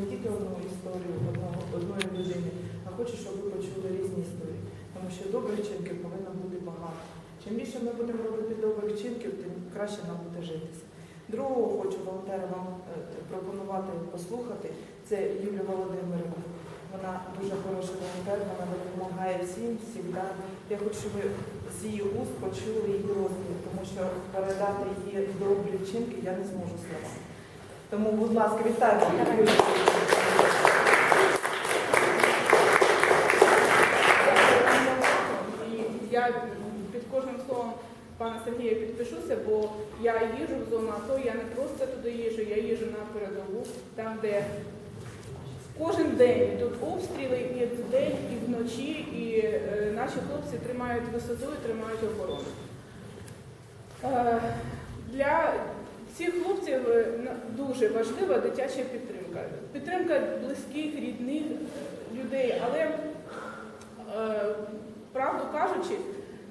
не тільки одну історію одного, одної людини, а хочу, щоб ви почули різні історії. Тому що добрих вчинків повинно бути багато. Чим більше ми будемо робити добрих вчинків, тим краще нам буде житися. Другого хочу волонтера вам е, пропонувати послухати. Це Юлія Володимирівна. Вона дуже хороша волонтер, вона допомагає всім завжди. Я хочу, щоб ви з її уст почули її розповідь, тому що передати її добрі вчинки я не зможу словами. Тому, будь ласка, вітаю. І я під кожним словом пана Сергія підпишуся, бо я їжу в зону АТО, я не просто туди їжу, я їжу на передову, там, де кожен день йдуть обстріли і вдень, і вночі, і е, наші хлопці тримають висоту і тримають оборону. Е, для всіх хлопців е, дуже важлива дитяча підтримка. Підтримка близьких, рідних е, людей, але е, правду кажучи,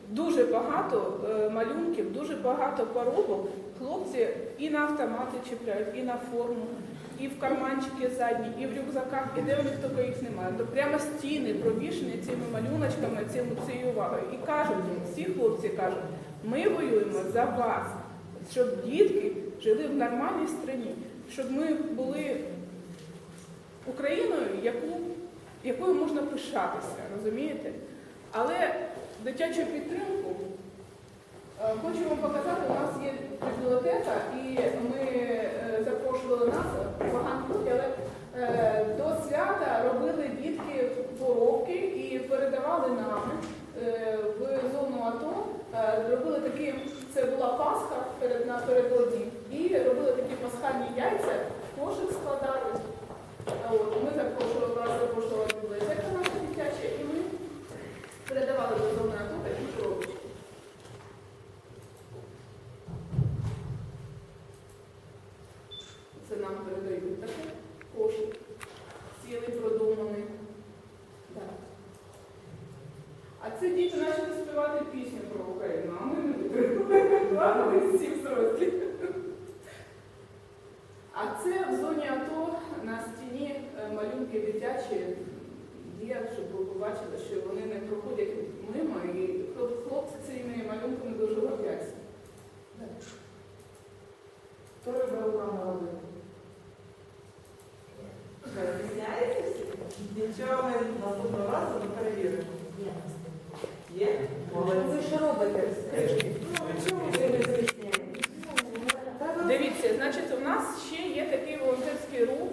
дуже багато малюнків, дуже багато поробок хлопці і на автомати чіпляють, і на форму, і в карманчики задні, і в рюкзаках, і де у них тільки їх немає. То прямо стіни провішені цими малюночками, цим, цією увагою. І кажуть, всі хлопці кажуть, ми воюємо за вас, щоб дітки жили в нормальній країні, щоб ми були Україною, яку, якою можна пишатися, розумієте? Але дитячу підтримку е, хочу вам показати, у нас є бібліотека, і ми е, запрошували нас, багато але е, до свята робили дітки поробки і передавали нам е, в зону АТО. Е, Робили такі, це була Пасха перед напередодні, і робили такі пасхальні яйця, кошик складали. А От, ми запрошували вас, запрошувала бібліотека наша дитяча, і ми передавали до зони АТО такі коробочки. Це нам передають такий кошик, цілий продуманий. Так. А це діти почали співати пісню про Україну, а ми не витримали всіх зрослих. А це в зоні АТО на стіні е, малюнки дитячі є, щоб ви побачили, що вони не проходять мимо, і хлоп- хлопці цими малюнками дуже гордяться. Хто вибрав вам робити? Ви об'ясняєтесь? Нічого ми наступного разу ми перевіримо. Є? Молодці. Ви що робите? Кришки. Ну, чому ви не зрозуміли? Та ви- Дивіться, значить, у нас ще є такий волонтерський рух,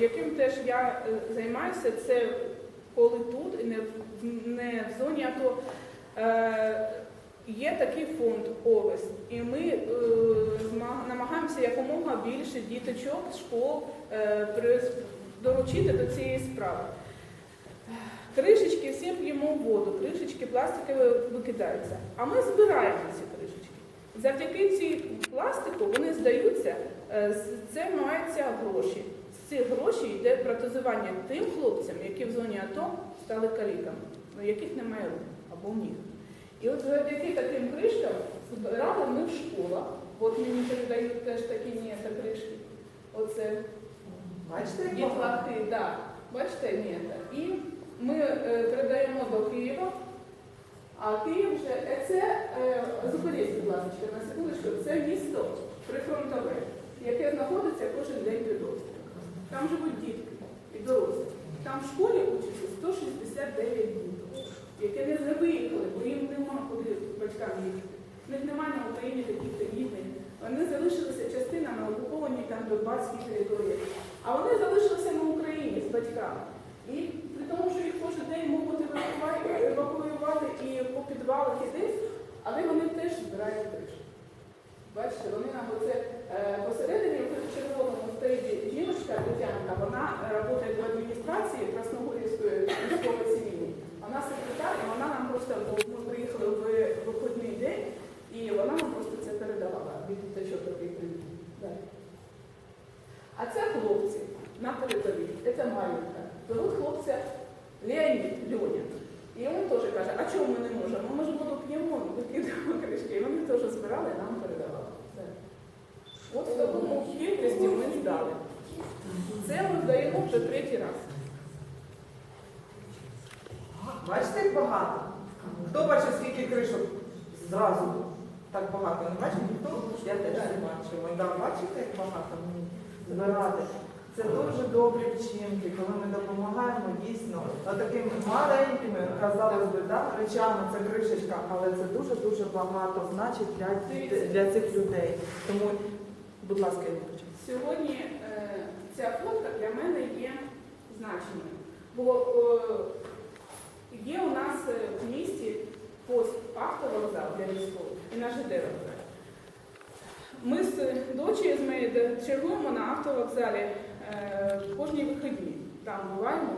яким теж я е, займаюся. Це коли тут не, не в зоні АТО. Е, є такий фонд ОВЕС, і ми е, намагаємося якомога більше діточок, школ е, долучити до цієї справи. Кришечки всі воду, кришечки пластикові викидаються. А ми збираємо ці кришечки. Завдяки цій пластику вони здаються, е, це маються гроші. З цих грошей йде протезування тим хлопцям, які в зоні АТО стали каліками, у яких немає рук або ніг. І от завдяки таким кришкам збирали ми в школах. От мені передають теж такі ні, та кришки. Оце Бачите, як багато? да. Бачите, ні. І ми е, передаємо до Києва. А Київ вже е, це е, зупиніть, будь ласка, на секундочку, це місто прифронтове, яке знаходиться кожен день обстрілом. Там живуть дітки і дорослі. Там в школі учаться 169 діток, які не не виїхали, бо їм нема куди батькам їхати. В них немає на Україні таких рідних. Вони залишилися частина на окупованій там Донбаській території. А вони залишилися на Україні з батьками. І тому, що їх кожен день можуть евакуювати, і по підвалах і десь, але вони теж збирають кришки. Бачите, вони нам оце е, посередині в червоному стоїть жіночка Тетянка, вона працює в адміністрації Красногорівської військової сім'ї. Вона секретар, і вона нам просто, бо ми приїхали в виходний день, і вона нам просто це передавала від діточок такий привіт. А це хлопці на передовій, це Марінка. Хлопця Леонід Льоня. І він теж каже, а чому ми не можемо? Ми ж воду п'ємо, викидаємо кришки. І вони теж збирали, нам передавали. Все. От в такому хитрості ми здали. Це ми здаємо вже третій раз. Бачите, як багато? Хто бачив, скільки кришок зразу? Так багато. Не бачив ніхто? Я теж не бачив. Ми да, бачите, як багато мені збирати. Це дуже добрі вчинки, коли ми допомагаємо дійсно такими маленькими, казалось би, да, речами, це кришечка, але це дуже-дуже багато значить для, для цих людей. Тому, будь ласка, я почну. Сьогодні е, ця фотка для мене є значеною. Бо е, є у нас е, в місті пост автовокзал для військових і на ЖД вокзал. Ми з дочею з моєю чергуємо на автовокзалі е, кожні вихідні. Там буваємо.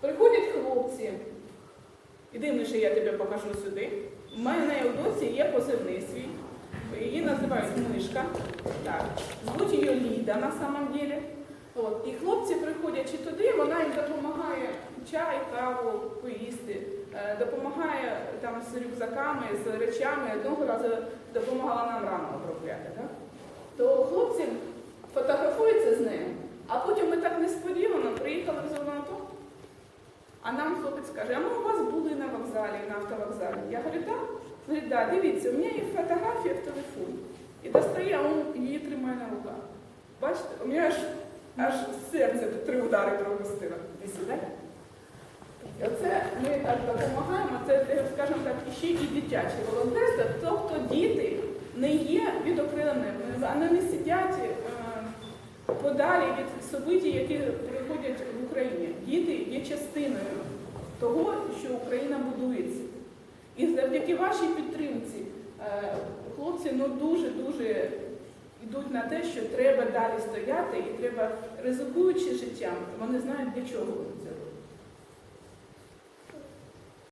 Приходять хлопці, і дивно, що я тебе покажу сюди. У мене у доці є позивний свій. Її називають мишка. Так. Звуть її Ліда на самом деле. От. І хлопці приходячи туди, вона їм допомагає чай, каву поїсти, е, допомагає там з рюкзаками, з речами. Одного разу допомагала нам рану обробляти. То хлопці фотографуються з нею, а потім ми так несподівано приїхали в зону АТО. А нам хлопець каже, а ми у вас були на вокзалі, на автовокзалі. Я говорю, так. Говорить, да, дивіться, у мене є фотографія в телефоні. І достає, а він її тримає на руках. Бачите, у мене аж, аж серце три удари пропустило. Сюди. І оце ми так допомагаємо, це, скажімо так, ще і дитяче волонтерство, тобто діти не є відокремленими, вони не сидять подалі від событий, які приходять в Україні. Діти є частиною того, що Україна будується. І завдяки вашій підтримці е, хлопці ну дуже-дуже йдуть на те, що треба далі стояти і треба, ризикуючи життям, вони знають, для чого це.